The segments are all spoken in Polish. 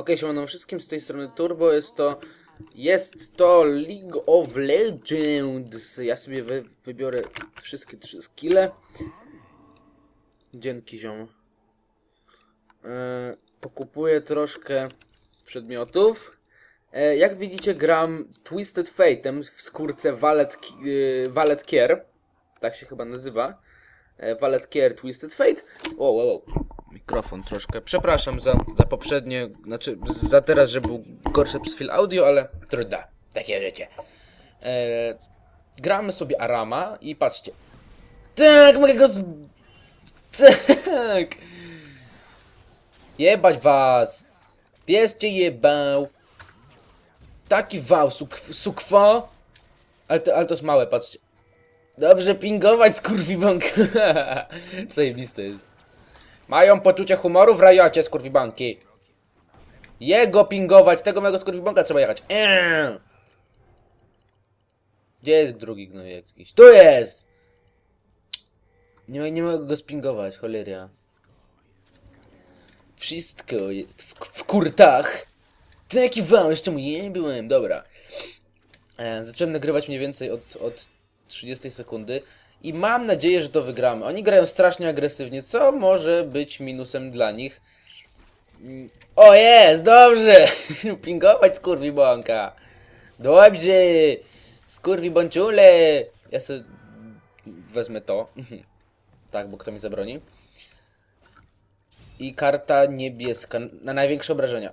Okej, siemano wszystkim, z tej strony Turbo, jest to... Jest to League of Legends. Ja sobie wy, wybiorę wszystkie trzy skille. Dzięki ziom. E, pokupuję troszkę przedmiotów. E, jak widzicie gram Twisted Fate'em w skórce Valet, e, Valet. Tak się chyba nazywa. E, Valet Twisted Fate. O, wow, wow. Mikrofon troszkę. Przepraszam za, za poprzednie, znaczy za teraz, że był gorsze przez chwilę audio, ale trudno. Takie życie. E, gramy sobie Arama i patrzcie. Tak, mogę go z... Tak. Jebać was. Pies cię jebał. Taki wał, suk sukwo. Ale to, ale to jest małe, patrzcie. Dobrze pingować, skurwibąk. Zajebiste jest. Mają poczucie humoru w rajocie, skurwibanki. Jego pingować, tego mego skurwibanka trzeba jechać. Eee. Gdzie jest drugi jakiś? Tu jest! Nie, nie mogę go spingować, choleria. Wszystko jest w, w kurtach. Taki wam, jeszcze mu nie byłem, dobra. E, zacząłem nagrywać mniej więcej od, od 30 sekundy i mam nadzieję, że to wygramy. Oni grają strasznie agresywnie, co może być minusem dla nich. Mm, O jest, dobrze! Pingować skurwi błąka. Dobrze! Skurwi bączule! Ja sobie wezmę to. tak, bo kto mi zabroni. I karta niebieska na największe obrażenia.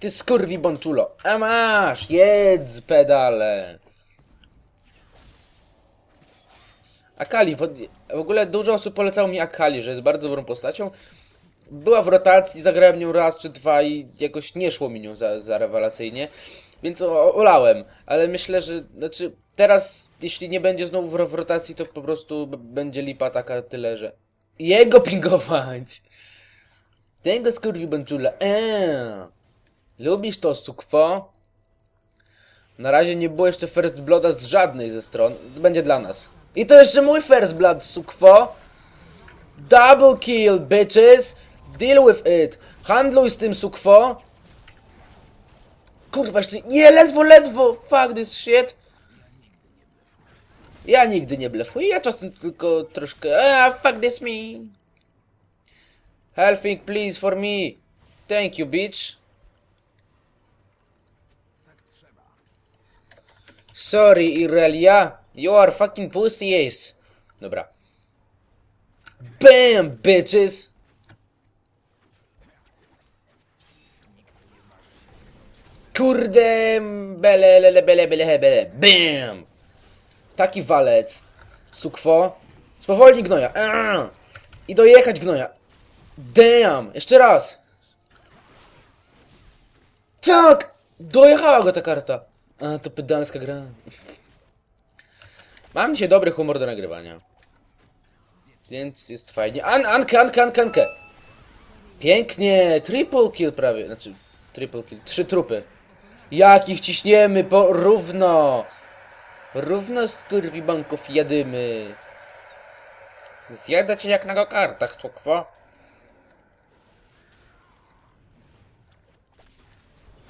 Ty skurwi bączulo. A masz! Jedz pedale! Akali, w, w ogóle dużo osób polecało mi Akali, że jest bardzo dobrą postacią. Była w rotacji, zagrałem nią raz czy dwa i jakoś nie szło mi nią za, za rewelacyjnie, więc olałem. Ale myślę, że znaczy teraz, jeśli nie będzie znowu w, w rotacji, to po prostu będzie lipa taka tyle, że jego pingować. Tego skurwi bączula. Eee. Lubisz to sukwo? Na razie nie było jeszcze First Blooda z żadnej ze stron. To będzie dla nas. I to jeszcze mój First Blood, sukwo. Double kill, bitches. Deal with it. Handluj z tym, sukwo. Kurwa, jeszcze... Nie, ledwo, ledwo. Fuck this shit. Ja nigdy nie blefuję, ja czasem tylko troszkę... Ah, fuck this me. Helping please for me. Thank you, bitch. Sorry, Irelia. You are fucking pussy ace. Dobra. BAM, bitches! Kurde, bele, lele, bele, bele, bele, BAM! Taki walec. Sukwo. Spowolnij gnoja. I dojechać gnoja. Damn! Jeszcze raz! Tak! Dojechała go ta karta. A, to pedalska gra. Mam dzisiaj dobry humor do nagrywania. Więc jest fajnie. An, Ankę, Ankę, Ankę, Ankę! Pięknie! Triple kill prawie. Znaczy, triple kill. Trzy trupy. Jakich ciśniemy po równo! Równo z kurwi banków jadymy. Zjadę cię jak na go-kartach, cukwo.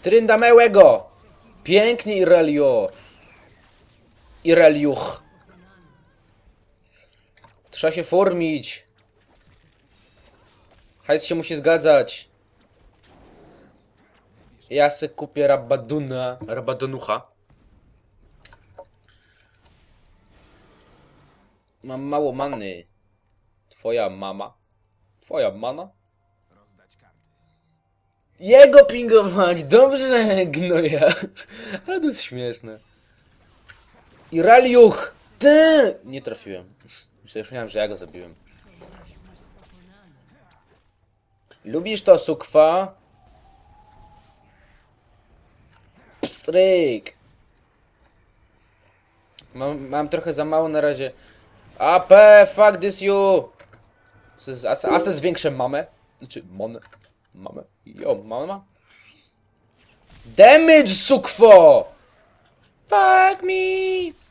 Trynda mełego! Pięknie, Irelio! Ireliuch! Trzeba się formić! Hajs się musi zgadzać! Ja se kupię Rabaduna. Rabadonucha. Mam mało many. Twoja mama. Twoja mana? Jego pingować! Dobrze, gnoja! Ale to jest śmieszne. I Raliuch! Ty! Nie trafiłem. Myślałem, że ja go zabiłem. Lubisz to, sukwa? Pstryk! Mam, mam trochę za mało na razie. AP, fuck this you! A se- A se zwiększę mamę? Znaczy, monę. Mamę. Jo, mama. Damage, sukwo! Fuck me!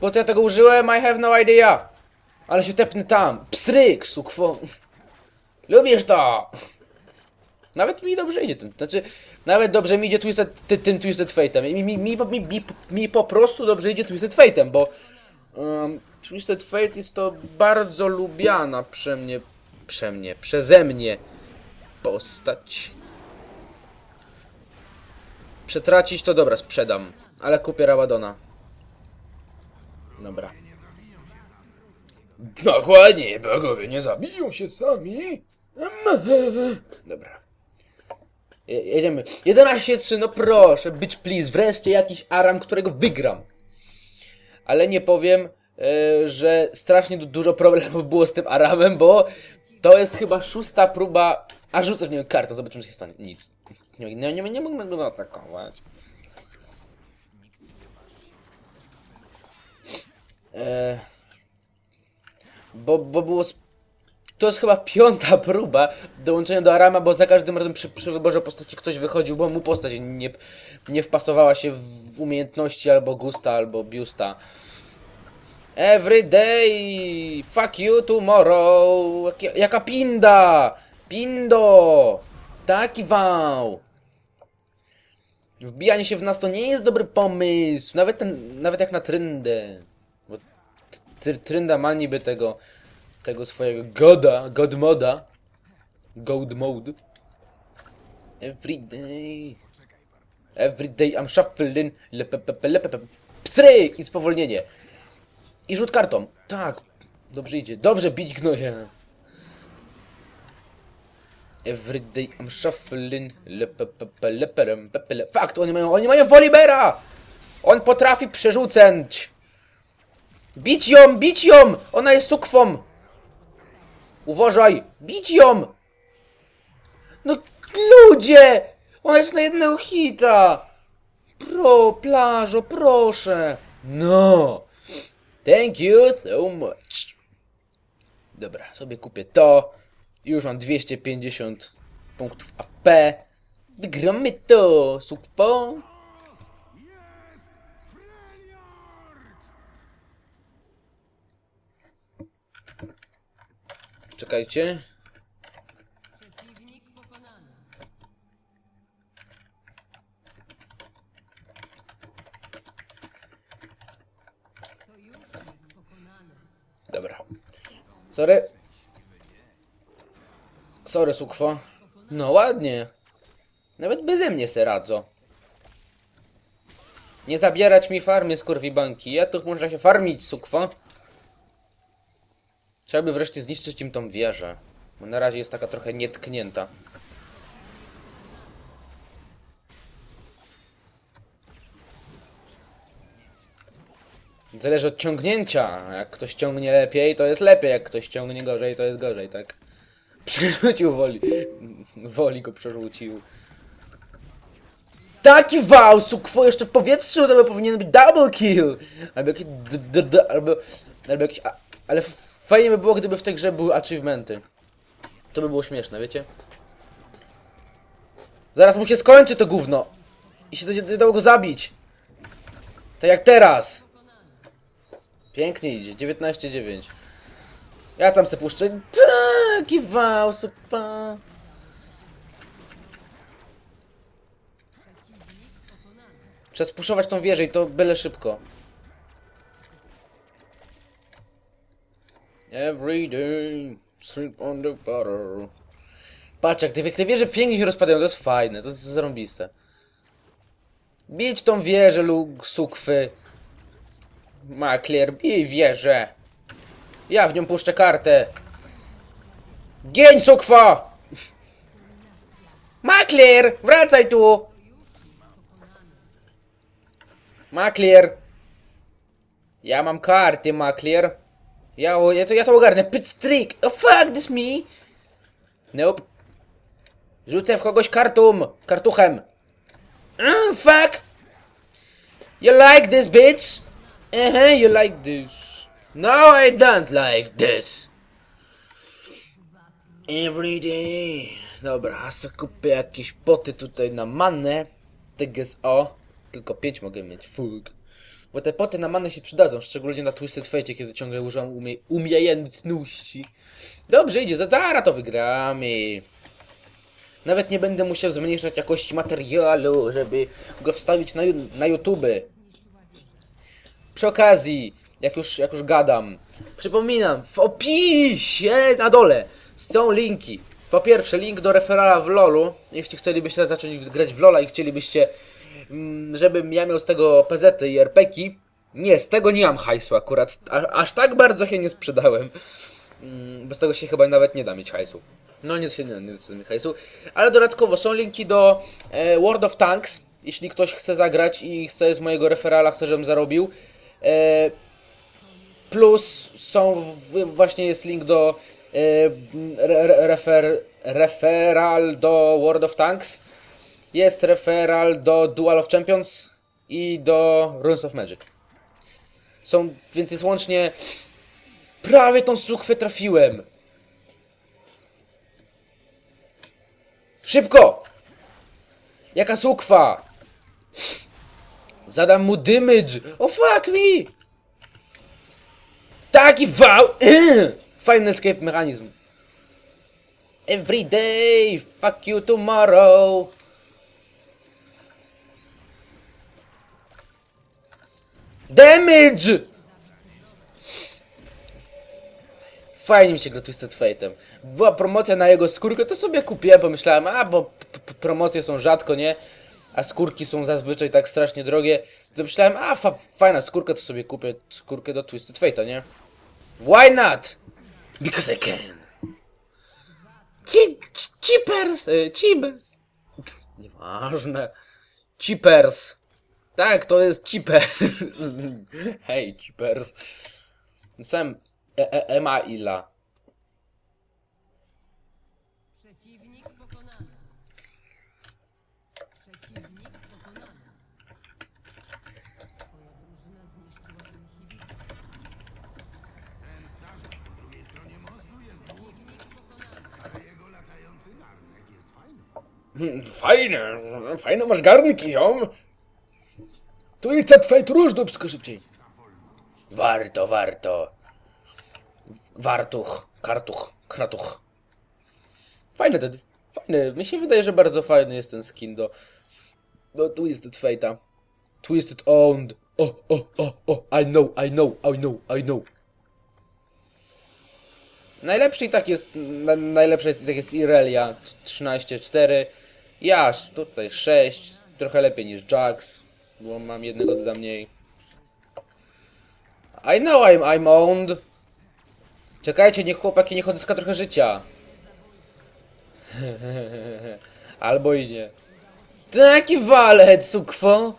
Po co ja tego użyłem? I have no idea. Ale się tepnę tam. Pstryk, sukwo. Lubisz to? Nawet mi dobrze idzie tym. Znaczy, nawet dobrze mi idzie Twisted, ty, tym Twisted Fate'em. Mi, mi, mi, mi, mi, po prostu dobrze idzie Twisted Fate'em, bo um, Twisted Fate jest to bardzo lubiana prze mnie, prze mnie, przeze mnie postać. Przetracić to dobra, sprzedam. Ale kupię Rabadona. Dobra. Dokładnie, bogowie nie zabiją się sami. Dobra. Je- Jedziemy. 11-3, no proszę, być please. Wreszcie jakiś aram, którego wygram. Ale nie powiem, e, że strasznie du- dużo problemów było z tym aramem, bo to jest chyba szósta próba. A rzucę w niego kartę, zobaczymy co się stanie. Nic. Nie, nie, nie, nie mógłbym go atakować. E, bo, bo było. To jest chyba piąta próba dołączenia do Arama, bo za każdym razem przy, przy wyborze postaci ktoś wychodził, bo mu postać nie, nie wpasowała się w umiejętności albo gusta, albo biusta. Every day, fuck you tomorrow. Jaka pinda! Pindo! Taki wał! Wbijanie się w nas to nie jest dobry pomysł. Nawet, ten, nawet jak na tryndę. Tr- trynda ma niby tego, tego swojego goda, god moda. God mode. Every day. Every day I'm shuffling. Pstryk! I spowolnienie. I rzut kartą. Tak. Dobrze idzie. Dobrze bić gnoje. Every day I'm shuffling. Leperem. Fakt, oni mają, oni mają Wolibera! On potrafi przerzucać. Bić ją, bić ją! Ona jest sukwą! Uważaj! Bić ją! No ludzie! Ona jest na jednego hita! Pro, plażo, proszę! No! Thank you so much. Dobra, sobie kupię to. Już mam 250 punktów AP. Wygramy to, sukwo. Czekajcie. Dobra. Sorry. Sorry, sukwo. No ładnie. Nawet beze mnie se radzą. Nie zabierać mi farmy z banki. Ja tu muszę się farmić, sukwo. Trzeba by wreszcie zniszczyć im tą wieżę. Bo na razie jest taka trochę nietknięta. Zależy od ciągnięcia. Jak ktoś ciągnie lepiej, to jest lepiej. Jak ktoś ciągnie gorzej, to jest gorzej, tak? Przerzucił woli. Woli go przerzucił. Taki wał, sukwo jeszcze w powietrzu, to by powinien być double kill. Albo jakiś... Albo, albo jakiś... Ale fajnie by było, gdyby w tej grze były achievementy. To by było śmieszne, wiecie? Zaraz mu się skończy to gówno. I się będzie dało go zabić. Tak jak teraz. Pięknie idzie, 19-9. Ja tam se puszczę. Taki wał, super. Trzeba spuszować tą wieżę i to byle szybko. Every day, sleep on the butter. Patrz, jak te, wieże pięknie się rozpadają, to jest fajne, to jest zarąbiste. Bić tą wieżę, lub sukwy. Makler, bij wieżę. Ja w nią puszczę kartę. Gień, sukwa! Makler, wracaj tu! Makler! Ja mam karty, Makler. Ja, o- ja, to, ja to ogarnę. Pytstrik! Oh fuck, this me! Nope. Rzucę w kogoś kartum! Kartuchem! Mm, fuck! You like this, bitch? Uh huh, you like this. No, I don't like this. Every day. Dobra, a se kupię jakieś poty tutaj na manę. TGSO. Tylko 5 mogę mieć, fug. Bo te poty na manę się przydadzą, szczególnie na Twisted Fate, kiedy ciągle używam umie umiejętności. Dobrze idzie, za zara to wygramy. Nawet nie będę musiał zmniejszać jakości materiału, żeby go wstawić na, na YouTube. Przy okazji, jak już, jak już gadam, przypominam, w opisie na dole są linki. Po pierwsze, link do referala w LoLu, jeśli chcielibyście zacząć grać w LoLa i chcielibyście, żebym ja miał z tego PZ i RPki. Nie, z tego nie mam hajsu akurat, aż tak bardzo się nie sprzedałem. Mm, Bez tego się chyba nawet nie da mieć hajsu. No nie, się nie, nie da mieć hajsu. Ale dodatkowo są linki do e, World of Tanks. Jeśli ktoś chce zagrać i chce z mojego referala, chce żebym zarobił. E, plus są właśnie jest link do e, re, re- refer, referal do World of Tanks. Jest referal do Dual of Champions i do Runes of Magic. Są, więc jest łącznie Prawie tą sukwę trafiłem. Szybko! Jaka sukwa? Zadam mu damage. Oh fuck me! Taki wał! Fajny escape mechanizm. Every day, fuck you tomorrow. Damage! Fajnie mi się gra Twisted Fate'em. Była promocja na jego skórkę, to sobie kupiłem, pomyślałem, a bo promocje są rzadko, nie? A skórki są zazwyczaj tak strasznie drogie. To myślałem, a fa fajna skórka, to sobie kupię skórkę do Twisted Fate'a, nie? Why not? Because I can. Ci- Cheapers, y, cheapers. Nieważne. Cheapers. Tak, to jest cheapers. Hej, cheapers. Sam e e Ema Ila. Przeciwnik pokonany. Przeciwnik pokonany. Twoja drużyna zniszczyła inhibitor. Hmm, Fajne, fajne masz garnki, ziom. Tu jest ten fajt róż, dupsko szybciej. Warto, warto. Wartuch, kartuch, kratuch. Fajne ten, fajne. Mi się wydaje, że bardzo fajny jest ten skin do, do Twisted Fate'a. Twisted Owned. O, o, o, o, I know, I know, I know, I know. Najlepszy i tak jest, na, najlepsza jest, i tak jest Irelia 13-4. Ja tutaj 6, trochę lepiej niż Jax, bo mam jednego doda mniej. I know I'm, I'm owned. Czekajcie, niech chłopaki niech odzyska trochę życia. Albo i nie. Taki walec, sukwo.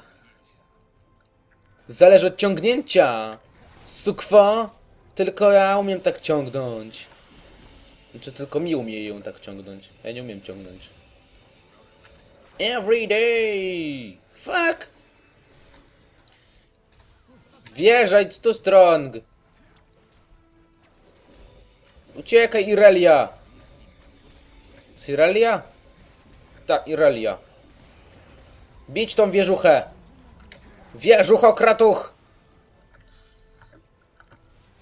Zależy od ciągnięcia. Sukwo. Tylko ja umiem tak ciągnąć. Znaczy tylko mi umie ją tak ciągnąć. Ja nie umiem ciągnąć. Every day. Fuck. Wjeżdżaj, too strong. Uciekaj, Irelia. Irelia? Tak, Irelia. Bić tą wieżuchę. Wieżucho, kratuch.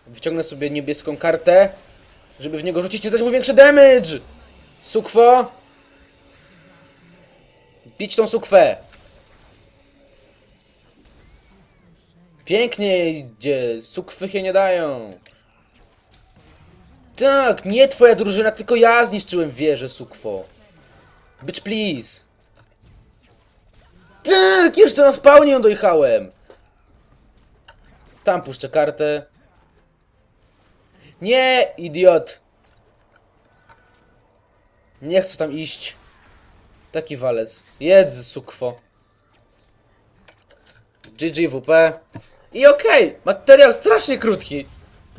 Wyciągnę sobie niebieską kartę, żeby w niego rzucić i dać mu większy damage! Sukwo! Bić tą sukwę! Pięknie idzie, sukwy się nie dają. Tak, nie twoja drużyna, tylko ja zniszczyłem wieżę, sukwo. Bitch please. Tak, jeszcze na spawnie ją dojechałem. Tam puszczę kartę. Nie, idiot! Nie chcę tam iść. Taki walec. Jedz, sukwo. GGWP. I okej, materiał strasznie krótki.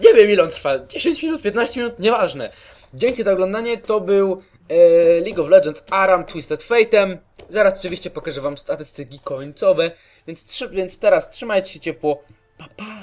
Nie wiem ile on trwa. 10 minut, 15 minut, nieważne. Dzięki za oglądanie. To był e, League of Legends Aram Twisted Fate'em. Zaraz oczywiście pokażę wam statystyki końcowe. Więc, więc teraz trzymajcie się ciepło. Pa, pa!